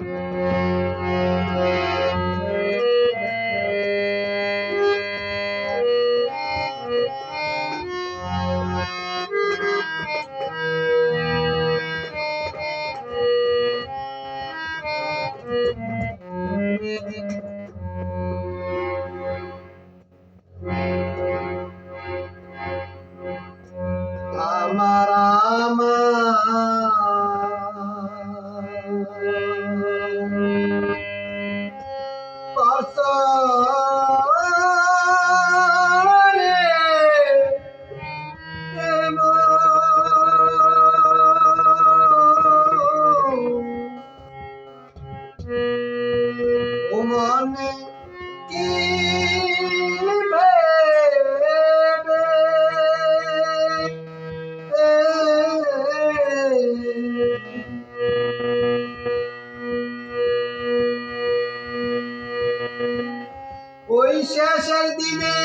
Música শেষের দিনে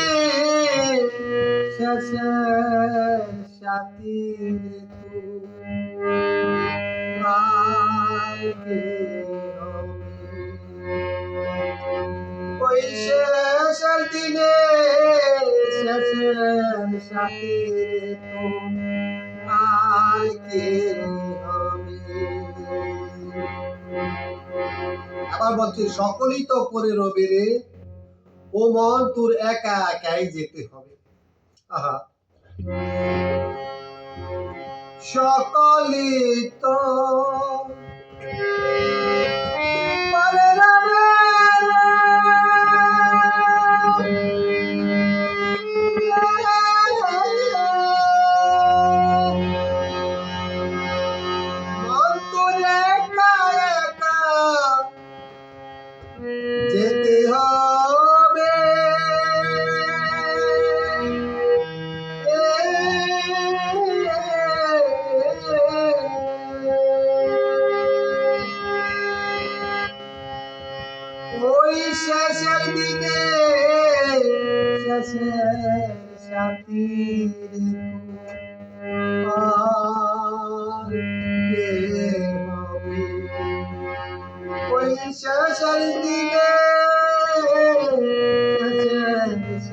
শেষের দিনে শেষের আবার বলছি সকলেই তো করে রবে রে। ও মন তোর একা একাই যেতে হবে। আহা। সকলি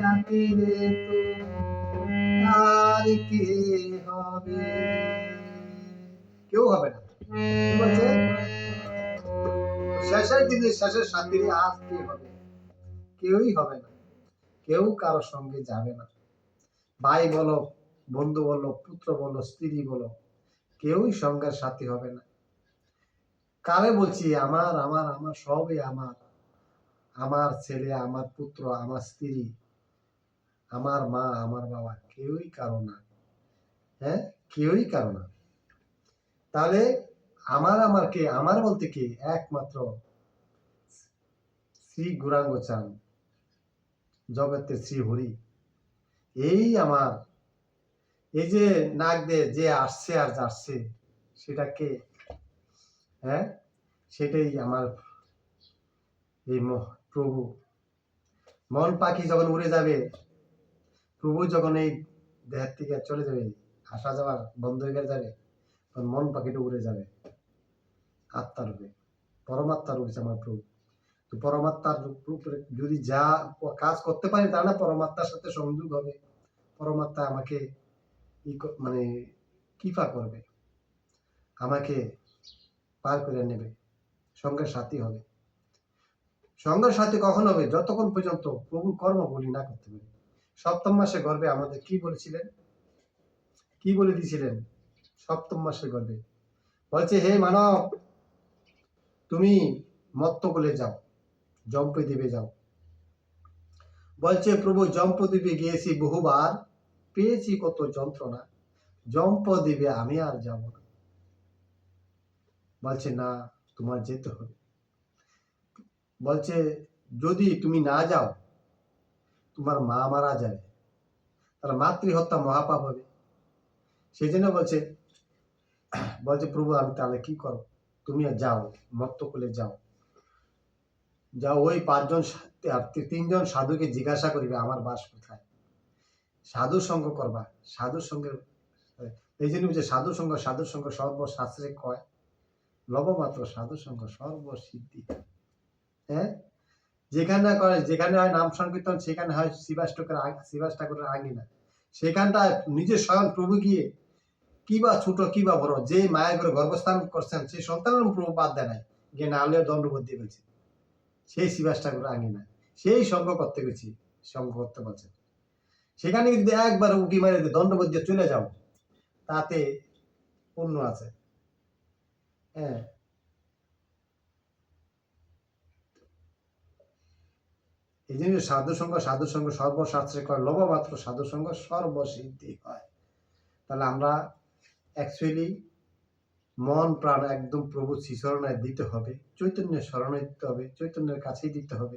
শেষের তো আর কে হবে? কেউ হবে না। শেষের দিনে, শেষের সাথীরে আর কে হবে? কেউই হবে না। কেউ কারও সঙ্গে যাবে না। ভাই বলো, বন্ধু বলো, পুত্র বলো, স্ত্রী বলো, কেউই সঙ্গের সাথী হবে না। কারে বলছি? আমার আমার আমার, সবই আমার। আমার ছেলে, আমার পুত্র, আমার স্ত্রী আমার মা, আমার বাবা কেউই কারও না। হ্যাঁ? কেউই কারও না। তাহলে আমার আমার কে? আমার বলতে কি? একমাত্র শ্রী গুরাঙ্গ চান, জগতের শ্রী হরি। এই আমার, এই যে নাক দিয়ে যে আসছে আর যাচ্ছে সেটাকে হ্যাঁ? সেটাই আমার এই প্রভু। মন পাখি যখন উড়ে যাবে প্রভু যখন এই দেহের থেকে চলে যাবে আসা যাওয়ার বন্ধ হয়ে যাবে তখন মন পাখিটা উড়ে যাবে। আত্মার রূপে পরমাত্মার রূপে আমার প্রভু তো পরমাত্মার রূপে যদি যা কাজ করতে পারি তা না পরমাত্মার সাথে সংযোগ হবে। পরমাত্মা আমাকে মানে কৃপা করবে। আমাকে পার করে নেবে। সঙ্গের সাথী হবে। সঙ্গের সাথী কখন হবে? যতক্ষণ পর্যন্ত প্রভু কর্ম বলি না করতে পারি। সপ্তম মাসে গর্বে আমাদের কি বলেছিলেন? কি বলে দিয়েছিলেন? সপ্তম মাসে গর্বে। বলছে, হে মানব, তুমি মত্ত বলে যাও জম্পে দেবে যাও। বলছে, প্রভু জম্প দ্বীপে গিয়েছি বহুবার, পেয়েছি কত যন্ত্রণা জম্প দিবে আমি আর যাব না। বলছে, না, তোমার যেতে হবে। বলছে, যদি তুমি না যাও তোমার মা মারা যাবে, তাহলে মাতৃহত্যা মহাপাপ হবে। সেই জন্য বলছে বলছে, প্রভু, আমি তাহলে কি করব? তুমি যাও, মত্ত করে যাও। যাও, ওই পাঁচজন তিনজন সাধুকে জিজ্ঞাসা করিবে, আমার বাস কোথায়? সাধু সঙ্গ করবা সাধুর সঙ্গে এই জন্য বলছে, সাধু সঙ্গ সাধুর সঙ্গ সর্বশাস্ত্রে কয়? লবমাত্র সাধু সঙ্গ সর্বসিদ্ধি। হ্যাঁ? যেখানে করে যেখানে হয় নাম সংকীর্তন, সেখানে হয় শিবাস ঠাকুরের শিবাস ঠাকুরের আঙিনা। সেখানটায় নিজের স্বয়ং প্রভু গিয়ে কি বা ছোট, কি বা বড়, যে মায়া করে গর্ভস্থান করছেন, সেই সন্তানের প্রভু বাদ দেয় নাই। গিয়ে না হলেও দিয়ে গেছে সেই শিবাস ঠাকুরের আঙিনা। সেই সঙ্গ করতে গেছি, সঙ্গ করতে বলছে। সেখানে যদি একবার উকি মারে দিয়ে চলে যাও, তাতে পূর্ণ আছে। হ্যাঁ। এই জন্য সাধু সঙ্গ সাধু সঙ্গ সর্বশাস্ত্রে কয় লবমাত্র সাধু সঙ্গ সর্বসিদ্ধি হয়। তাহলে আমরা অ্যাকচুয়ালি মন, প্রাণ একদম প্রভু শ্রীচরণে দিতে হবে, চৈতন্যের স্মরণে দিতে হবে, চৈতন্যের কাছেই দিতে হবে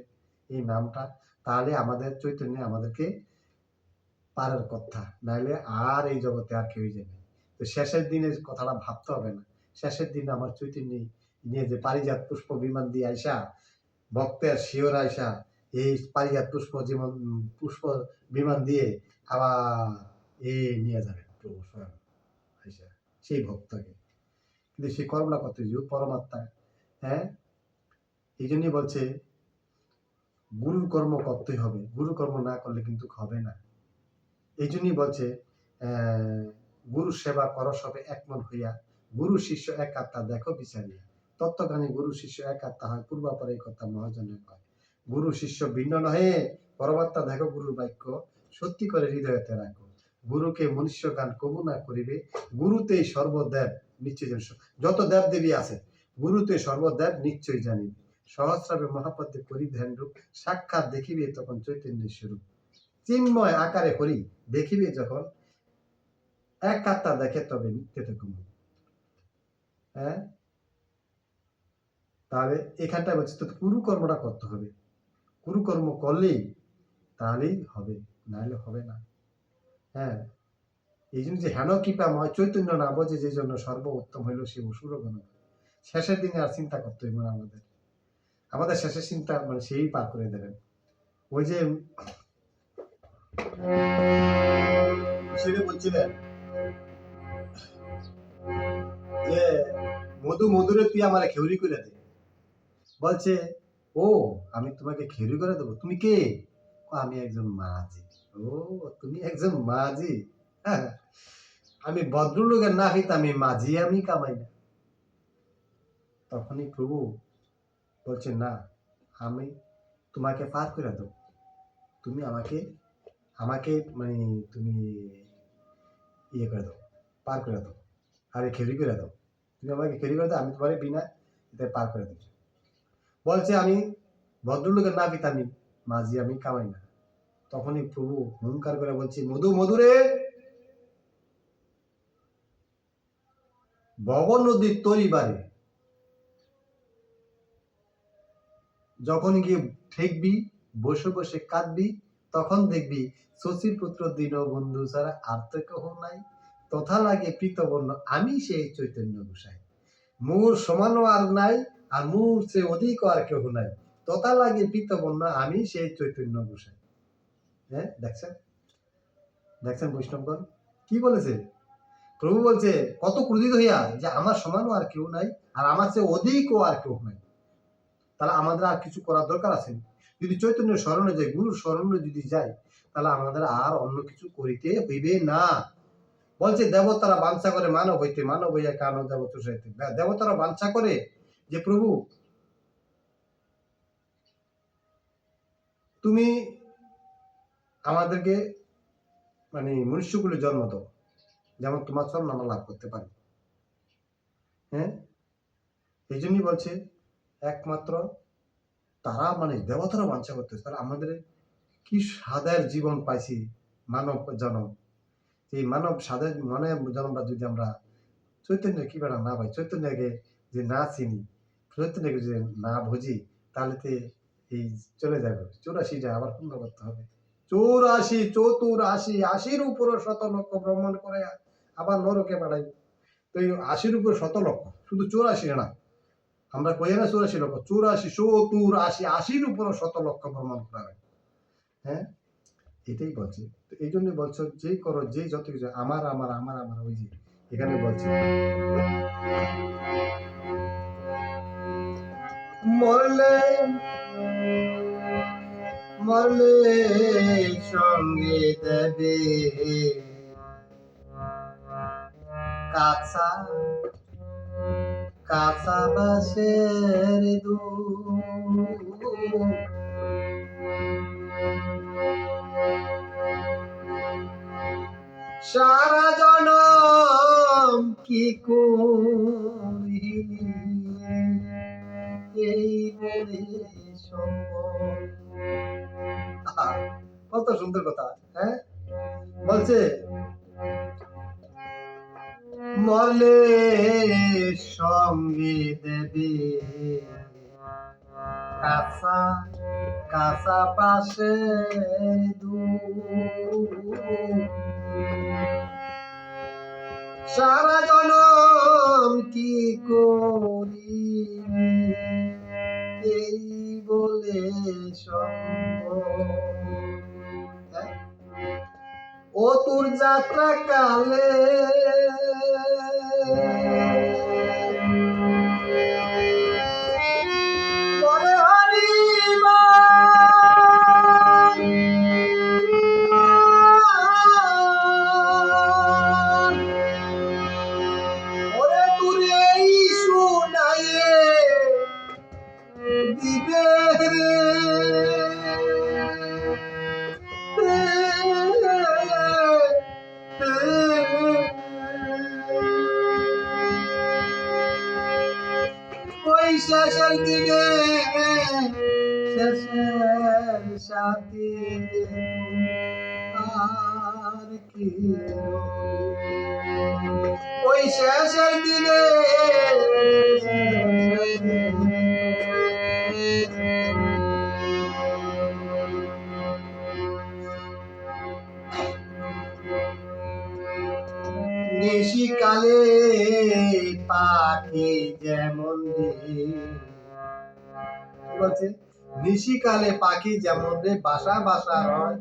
এই নামটা, তাহলে আমাদের চৈতন্য আমাদেরকে পারের কথা নাহলে আর এই জগতে আর কেউই যাবে তো শেষের দিনের কথাটা ভাবতে হবে না। শেষের দিন আমার চৈতন্য নিয়ে যে পারিজাত পুষ্প বিমান দিয়ে আইসা, ভক্তের শিওর আইসা এই পারিজাত পুষ্প উম, পুষ্প বিমান দিয়ে আবার এ নিয়ে যাবে প্রভু স্বয়ং সেই ভক্তকে। কিন্তু সে কর্মটা করতে যে পরমাত্মা হ্যাঁ? এই জন্যই বলছে গুরুর কর্ম করতেই হবে। গুরু কর্ম না করলে কিন্তু হবে না। এই জন্যই বলছে গুরু সেবা কর সবে একমন হইয়া। গুরু শিষ্য এক আত্মা দেখো বিচারিয়া। তত্ত্বজ্ঞানী গুরু শিষ্য এক আত্মা হয় পূর্বাপরে কথা মহাজনের কয় গুরু শিষ্য ভিন্ন নহে, পরমাত্মা দেখো গুরুর বাক্য। সত্যি করে হৃদয়তে রাখো। গুরুকে মনুষ্য গান কবু না করিবে গুরুতেই সর্বদেব নিশ্চয় জানিস যত দেব দেবী আছে, গুরুতে সর্বদেব নিশ্চয় জানিবে। সহস্রাবে মহাপদ্যে করি ধ্যান রূপ, সাক্ষাৎ দেখিবে তখন চৈতন্যের স্বরূপ। চিন্ময় আকারে হরি দেখিবে যখন, এক আত্মা দেখে তবে নিত্যতে কুম হ্যাঁ? তাহলে এখানটা বলছে, তো কুরুকর্মটা করতে হবে। কুরুকর্ম করলেই তাহলেই হবে, নাহলে হবে না। হ্যাঁ এই জন্য যে হেন কৃপাময় চৈতন্য না বোঝে যে জন্য সর্ব উত্তম হইল সে অসুর গণ। শেষের দিনে আর চিন্তা করতে হইব না আমাদের। আমাদের শেষের চিন্তা মানে সেই পার করে দেবেন। ওই যে বলছিলেন যে, মধু মধুরে তুই আমার খেউরি করে দে। বলছে ও, আমি তোমাকে খেরি করে দেবো। তুমি কে? আমি একজন মাঝি। ও, তুমি একজন মাঝি। হ্যাঁ আমি ভদ্রলোকের না হইতে আমি মাঝি আমি কামাই না। তখনই প্রভু বলছে, না, আমি তোমাকে পার করে দেবো। তুমি আমাকে আমাকে মানে তুমি ইয়ে করে দাও, পার করে দাও। আরে খেরি করে দাও। তুমি আমাকে খেরি করে দাও, আমি তোমার বিনা পার করে দেবো। বলছে আমি ভদ্রলোকের না পিতা আমি মাঝি আমি কামাই না। তখনই প্রভু হুঙ্কার করে বলছি, মধু মধুরে ভবন নদীর তরিবারে যখন গিয়ে ঠেকবি, বসে বসে কাঁদবি, তখন দেখবি শশীর পুত্র দীন বন্ধু ছাড়া আর তো কেহ নাই। তথা লাগে প্রীতবর্ণ, আমি সেই চৈতন্য গোসাই। মোর সমানও আর নাই আর মোর সে অধিক আর কেহ নাই। তথা লাগে প্রীতবর্ণ আমি সেই চৈতন্য গোসাই। হ্যাঁ দেখছেন? দেখছেন বৈষ্ণবগণ? কি বলেছে? প্রভু বলছে, কত ক্রোধিত হইয়া যে আমার সমানও আর কেউ নাই, আর আমার চেয়ে অধিকও আর কেউ নাই। তাহলে আমাদের আর কিছু করার দরকার আছে? যদি চৈতন্য স্মরণে যাই গুরুর স্মরণে যদি যাই তাহলে আমাদের আর অন্য কিছু করিতে হইবে না। বলছে, দেবতারা বাঞ্ছা করে মানব হইতে, মানব হইয়া কান দেবত দেবতারা বাঞ্ছা করে যে প্রভু, তুমি আমাদেরকে মানে মনুষ্যকুলে জন্ম দাও, যেমন তোমার চরণ আমরা লাভ করতে পারি। হ্যাঁ? এই জন্যই বলছে, একমাত্র তারা মানে দেবতারা বাঞ্ছা করতেছে। তারা আমাদের কি সাদের জীবন পাইছি মানব জনম? এই মানব সাদের মনে জনমটা যদি আমরা চৈতন্যের কি বেড়া না পাই চৈতন্যকে যে না চিনি চৈতন্যকে যদি না বুঝি, তাহলে তো এই চলে যাবে। চৌরাশিটা আবার পূর্ণ করতে হবে। চৌরাশি চতুরাশি আশির উপর শত লক্ষ ভ্রমণ করে আবার নরকে বাড়াই তো এই আশির উপর শত লক্ষ, শুধু চৌরাশি না, আমরা কই না চৌরাশি লক্ষ? চৌরাশি সত্তর আশি আশির উপর শত লক্ষ ভ্রমণ করা হয়। এটাই বলছে। তো এই জন্য বলছো, যে করো, যে যত কিছু, আমার আমার আমার আমার, ওই যে, এখানে বলছে। মরলে মরলে সঙ্গে দেবে। কাঁচা কাঁচা বাসের দূর সারা জনম কি করিলি কত সুন্দর কথা হ্যাঁ? বলছে, মলে সঙ্গে দেবে, কাঁচা কাঁচা পাশে সারা জনম কি করি ও তোর যাত্রা কালে দিকে শেষের সাথী কি। ওই শেষের দিনে নিশিকালে পাখি যেমন রে বাসা বাসা হয়,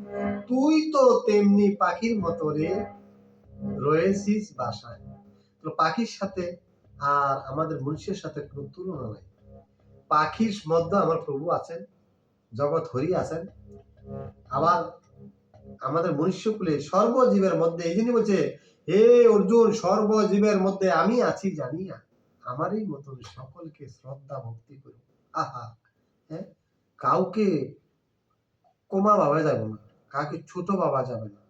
তুই তো তেমনি পাখির মতো রে রয়েছিস বাসায়। তো পাখির সাথে আর আমাদের মনুষ্যের সাথে কোনো তুলনা নাই। পাখির মধ্যে আমার প্রভু আছেন, জগৎ হরি আছেন। আবার আমাদের মনুষ্যকুলে সর্বজীবের মধ্যে, এই জন্য বলছে, হে অর্জুন, সর্বজীবের মধ্যে আমি আছি জানিয়া আমারই মতন সকলকে শ্রদ্ধা ভক্তি করি আহা হ্যাঁ? কাউকে কমা ভাবা যাবে না, কাউকে ছোট ভাবা যাবে না।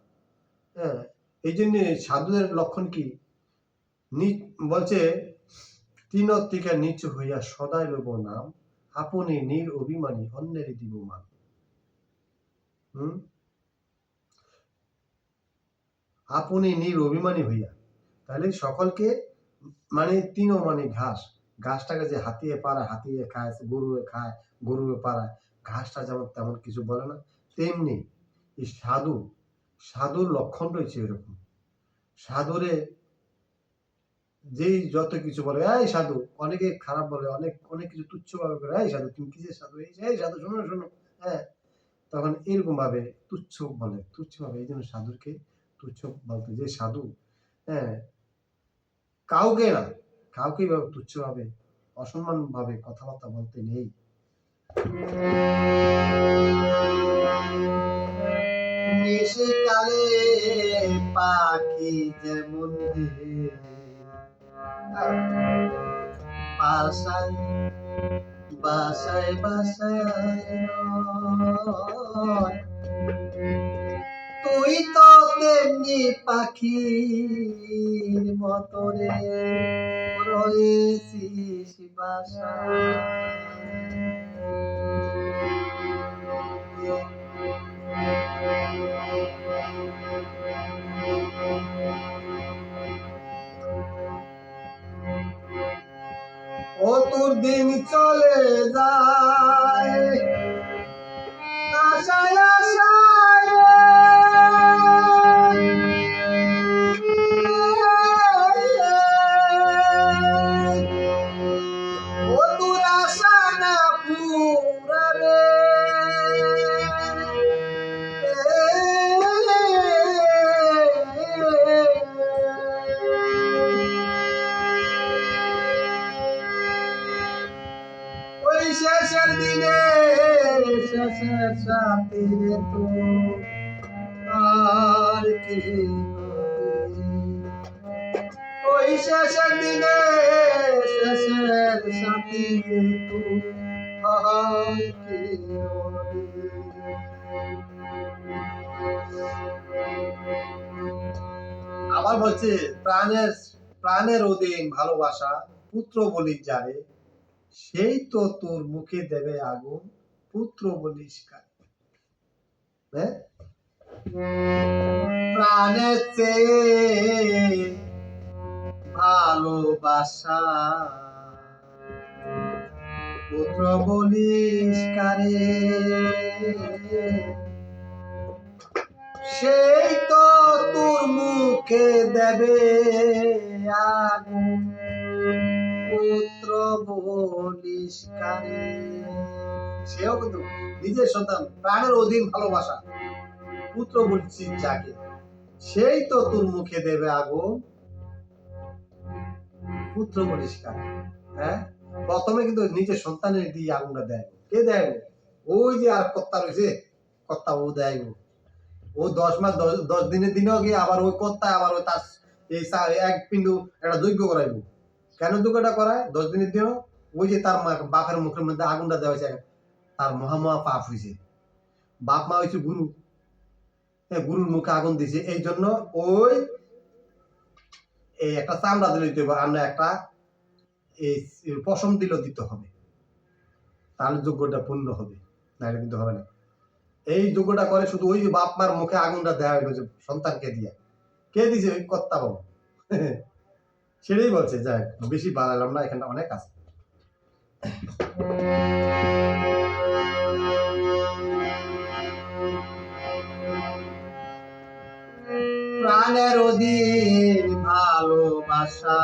হ্যাঁ এই জন্য সাধুদের লক্ষণ কি? বলছে তিনত থেকে নিচু হইয়া সদাই লব নাম, আপনি নীর অভিমানী অন্যের দিব মান আপনি নীর অভিমানী হইয়া। তাহলে সকলকে মানে তিনও মানে ঘাস। ঘাসটাকে যে হাতিয়ে পাড়ায় হাতিয়ে খায়, গরুয়ে খায় গরুয়ে পাড়ায় ঘাসটা যেমন তেমন কিছু বলে না, তেমনি এই সাধু, সাধুর লক্ষণ রয়েছে এরকম। সাধুরে যেই যত কিছু বলে, এই সাধু। অনেকে খারাপ বলে, অনেক অনেক কিছু তুচ্ছ ভাবে করে এই সাধু, তুমি কিসের সাধু? এই এই সাধু, শোনো শোনো। হ্যাঁ তখন এরকম ভাবে তুচ্ছ বলে তুচ্ছ ভাবে এই জন্য সাধুরকে তুচ্ছ বলতে, যে সাধু হ্যাঁ কাউকে না কাউকে ভাবে তুচ্ছ ভাবে অসম্মান ভাবে কথাবার্তা বলতে নেই। নিশিকালে পাখি যেমন বাসায় বাসায় তুই তো তেমনি পাখির মতো রে রয়েছিস বাসায়। ও তোর দিন চলে যায়। আশায় তো আর কি ওই সাথী তো আর কি আবার বলছে, প্রাণের প্রাণের অধীন ভালোবাসা পুত্র বলি যারে সেই তো তোর মুখে দেবে আগুন, পুত্র বলিস কারে। চেয়ে ভালোবাসা পুত্র বলিস কারে সেই তো তোর মুখে দেবে আগুন পুত্র বলিস কারে সেও কিন্তু নিজের সন্তান, প্রাণের অধীন ভালোবাসা। পুত্র বলছিস যাকে, সেই তো তোর মুখে দেবে আগুন। পুত্র বলিস হ্যাঁ? প্রথমে কিন্তু নিজের সন্তানের দিয়ে আগুনটা দেয়। কে দেয়? ওই যে আর কর্তা রয়েছে, কর্তা ও দেয়। ও। দশ মাস, দশ দশ দিনের দিনেও গিয়ে আবার ওই কর্তা আবার ওই তার এই এক পিণ্ডু একটা যজ্ঞ করাইব। কেন যজ্ঞটা করায়? দশ দিনের দিনও? ওই যে তার মা- বাপের মুখের মধ্যে আগুনটা দেওয়া হয়েছে। তার মহা মহা পাপ হয়েছে বাপ মা হয়েছে গুরু হ্যাঁ, গুরুর মুখে আগুন দিছে। এই জন্য ওই একটা চামড়া দিলে দিতে হবে আমরা একটা এই পশম দিল দিতে হবে। তাহলে যোগ্যটা পূর্ণ হবে। নাহলে কিন্তু হবে না। এই যোগ্যটা করে শুধু ওই বাপ মার মুখে আগুনটা দেওয়া হইল যে সন্তানকে দিয়ে। কে দিছে? ওই কর্তা বাবু। সেটাই বলছে যাই বেশি বাড়ালাম না এখানটা অনেক আছে। প্রাণের অধীন ভালোবাসা।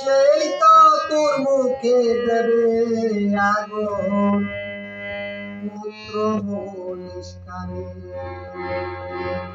সেই তো তোর মুখে দেবে আগুন পুত্র বলিস কারে মনুয়ারে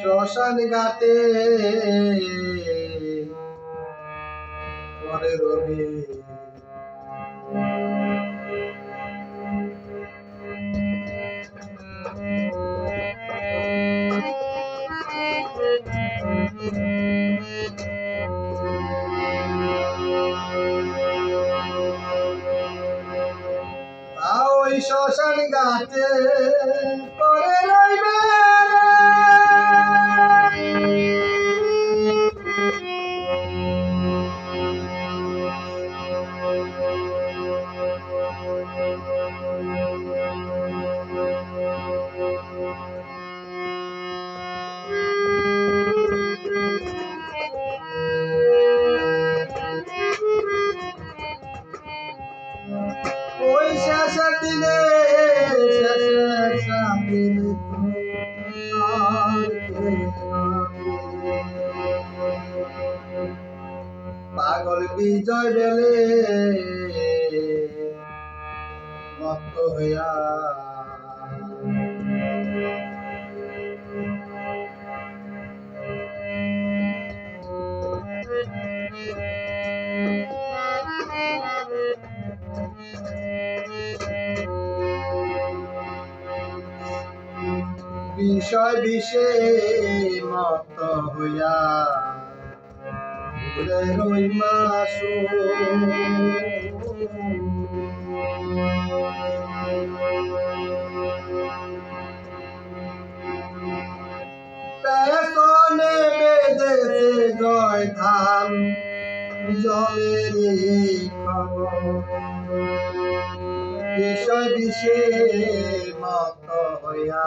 শ্মশান ঘাটে বিষয় বিষে মত হইয়া রই মাসু পেছনে জয় ধান খবর। বিষয় বিষে মত হইয়া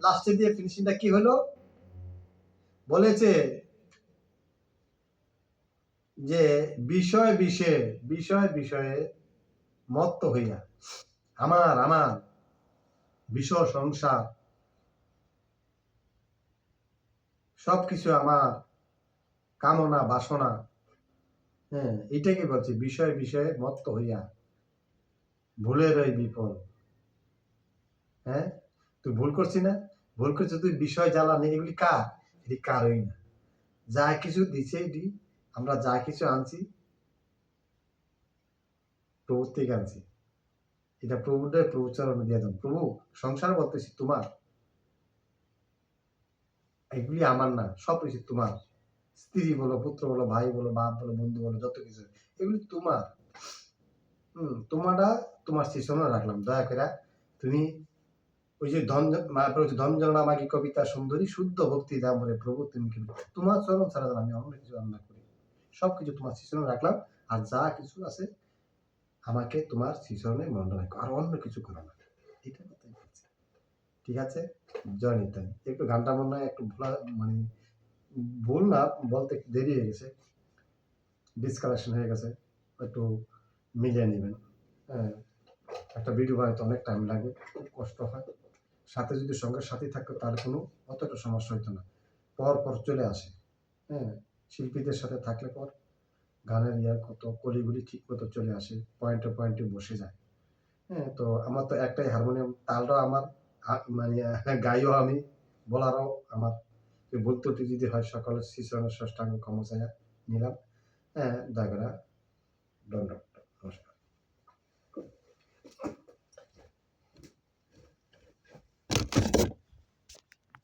লাস্টে দিয়ে ফিনিশিংটা কি হলো বলেছে যে বিষয় বিষয়ে বিষয় বিষয়ে মত্ত হইয়া, আমার আমার বিষয় সংসার সবকিছু আমার কামনা, বাসনা। হ্যাঁ এটাকে বলছি, বিষয় বিষয়ে মত্ত হইয়া। ভুলের ওই বিফল। হ্যাঁ? তুই ভুল করছি না? ভুল করছিস, তুই বিষয় জ্বালানি এগুলি কার? এটি কারই না। যা কিছু দিছে এটি, আমরা যা কিছু আনছি, প্রভুর থেকে আনছি। এটা প্রভুদের প্রভুচরণে দিয়ে প্রভু, সংসার বলতেছি তোমার। এগুলি আমার না, সব কিছু তোমার। স্ত্রী বলো, পুত্র বলো, ভাই বলো, বাপ বলো, বন্ধু বলো, যত কিছু। এগুলি তোমার। হম, তোমারটা তোমার শিশনে রাখলাম। দয়া করে তুমি ওই যে ধন ধন জনা আমাকে কবিতা সুন্দরী শুদ্ধ ভক্তি দাম বলে, প্রভু তুমি কি তোমার চরণ ছাড়া আমি অন্য কিছু রান্না করি। সব কিছু তোমার শিশনে রাখলাম। আর যা কিছু আছে আমাকে তোমার শিশনে মনে রাখো। আর অন্য কিছু করো না। এটা ঠিক আছে? জয় নিতাই একটু গানটা মনে হয় একটু ভোলা মানে ভুল না, বলতে দেরি হয়ে গেছে। ডিসকালেকশন হয়ে গেছে, একটু মিলিয়ে নেবেন। হ্যাঁ একটা ভিডিও বানাতে অনেক টাইম লাগে, খুব কষ্ট হয়। সাথে যদি সঙ্গে সাথী থাকতো তাহলে কোনো অতটা সমস্যা হতো না। পর পর চলে আসে। হ্যাঁ শিল্পীদের সাথে থাকলে পর গানের ইয়ার কত, কলিগুলি ঠিক মতো চলে আসে পয়েন্টে পয়েন্টে বসে যায়। হ্যাঁ তো আমার তো একটাই হারমোনিয়াম তালটাও আমার মানে গাইও আমি, বলারও আমার। এই ভুল ত্রুটি যদি হয় সকলের শিশু ষষ্ঠাঙ্গ ক্ষমতায় নিলাম। হ্যাঁ দয়া করে দণ্ড।